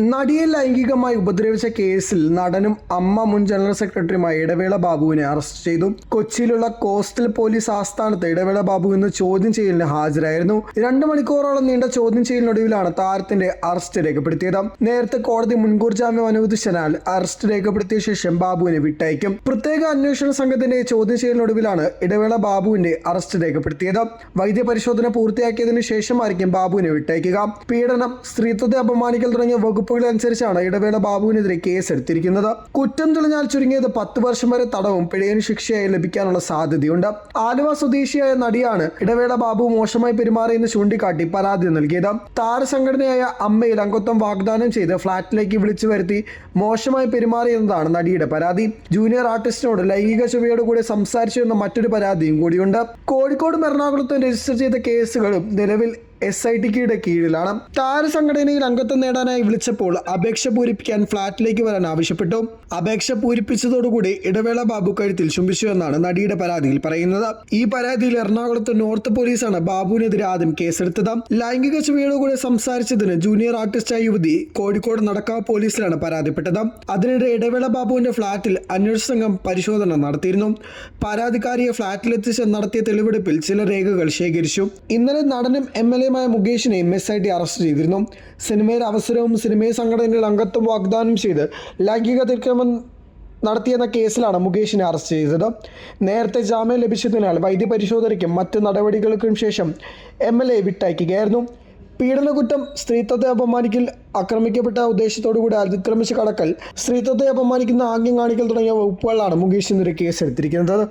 നടിയെ ലൈംഗികമായി ഉപദ്രവിച്ച കേസിൽ നടനും അമ്മ മുൻ ജനറൽ സെക്രട്ടറിയുമായ ഇടവേള ബാബുവിനെ അറസ്റ്റ് ചെയ്തു. കൊച്ചിയിലുള്ള കോസ്റ്റൽ പോലീസ് ആസ്ഥാനത്ത് ഇടവേള ബാബു ഇന്ന് ചോദ്യം ചെയ്യലിന് ഹാജരായിരുന്നു. രണ്ട് മണിക്കൂറോളം നീണ്ട ചോദ്യം ചെയ്യലിനൊടുവിലാണ് താരത്തിന്റെ അറസ്റ്റ് രേഖപ്പെടുത്തിയത്. നേരത്തെ കോടതി മുൻകൂർ ജാമ്യം അനുവദിച്ചതിനാൽ അറസ്റ്റ് രേഖപ്പെടുത്തിയ ശേഷം ബാബുവിനെ വിട്ടയക്കും. പ്രത്യേക അന്വേഷണ സംഘത്തിന്റെ ചോദ്യം ചെയ്യലിനൊടുവിലാണ് ഇടവേള ബാബുവിന്റെ അറസ്റ്റ് രേഖപ്പെടുത്തിയത്. വൈദ്യപരിശോധന പൂർത്തിയാക്കിയതിനു ശേഷമായിരിക്കും ബാബുവിനെ വിട്ടയക്കുക. പീഡനം സ്ത്രീത്വത്തെ അപമാനിക്കൽ തുടങ്ങിയ വകുപ്പുകളനുസരിച്ചാണ് ഇടവേള ബാബുവിനെതിരെ കേസെടുത്തിരിക്കുന്നത്. കുറ്റം തെളിഞ്ഞാൽ ചുരുങ്ങിയത് പത്ത് വർഷം വരെ തടവും പിഴയും ശിക്ഷയായി ലഭിക്കാനുള്ള സാധ്യതയുണ്ട്. ആലുവ സ്വദേശിയായ നടിയാണ് ഇടവേള ബാബു മോശമായി പെരുമാറിയെന്ന് ചൂണ്ടിക്കാട്ടി പരാതി നൽകിയത്. താരസംഘടനയായ അമ്മയിൽ അംഗത്വം വാഗ്ദാനം ചെയ്ത് ഫ്ളാറ്റിലേക്ക് വിളിച്ചു വരുത്തി മോശമായി പെരുമാറിയെന്നതാണ് നടിയുടെ പരാതി. ജൂനിയർ ആർട്ടിസ്റ്റിനോട് ലൈംഗിക ചുവയോടുകൂടി സംസാരിച്ചു എന്ന മറ്റൊരു പരാതിയും കൂടിയുണ്ട്. കോഴിക്കോടും എറണാകുളത്തും രജിസ്റ്റർ ചെയ്ത കേസുകളും നിലവിൽ എസ് ഐ ടിക്കിയുടെ കീഴിലാണ്. താരസംഘടനയിൽ അംഗത്വം നേടാനായി വിളിച്ചപ്പോൾ അപേക്ഷ പൂരിപ്പിക്കാൻ ഫ്ളാറ്റിലേക്ക് വരാൻ ആവശ്യപ്പെട്ടു. അപേക്ഷ പൂരിപ്പിച്ചതോടുകൂടി ഇടവേള ബാബു കഴുത്തിൽ ചുംബിച്ചു എന്നാണ് നടിയുടെ പരാതിയിൽ പറയുന്നത്. ഈ പരാതിയിൽ എറണാകുളത്ത് നോർത്ത് പോലീസാണ് ബാബുവിനെതിരെ ആദ്യം കേസെടുത്തത്. ലൈംഗിക ചുവയോടുകൂടി സംസാരിച്ചതിന് ജൂനിയർ ആർട്ടിസ്റ്റായ യുവതി കോഴിക്കോട് നടക്കാവ് പോലീസിലാണ് പരാതിപ്പെട്ടത്. അതിനിടെ ഇടവേള ബാബുവിന്റെ ഫ്ളാറ്റിൽ അന്വേഷണ സംഘം പരിശോധന നടത്തിയിരുന്നു. പരാതിക്കാരിയെ ഫ്ളാറ്റിലെത്തിച്ച് നടത്തിയ തെളിവെടുപ്പിൽ ചില രേഖകൾ ശേഖരിച്ചു. ഇന്നലെ നടനും എം എൽ എമായ മുകേഷിനെ എസ് ഐ ടി അറസ്റ്റ് ചെയ്തിരുന്നു. സിനിമയിൽ അവസരവും സിനിമയെ സംഘടനയിൽ അംഗത്വം വാഗ്ദാനം ചെയ്ത് ലൈംഗിക അതിക്രമം നടത്തിയെന്ന കേസിലാണ് മുകേഷിനെ അറസ്റ്റ് ചെയ്തത്. നേരത്തെ ജാമ്യം ലഭിച്ചതിനാൽ വൈദ്യപരിശോധനയ്ക്കും മറ്റ് നടപടികൾക്കും ശേഷം എം എൽ എ വിട്ടയക്കുകയായിരുന്നു. പീഡനകുറ്റം സ്ത്രീത്വത്തെ അപമാനിക്കൽ ആക്രമിക്കപ്പെട്ട ഉദ്ദേശത്തോടുകൂടി അതിക്രമിച്ച് കടക്കൽ സ്ത്രീത്വത്തെ അപമാനിക്കുന്ന ആംഗ്യം കാണിക്കൽ തുടങ്ങിയ വകുപ്പുകളിലാണ് മുകേഷിനെതിരെ കേസെടുത്തിരിക്കുന്നത്.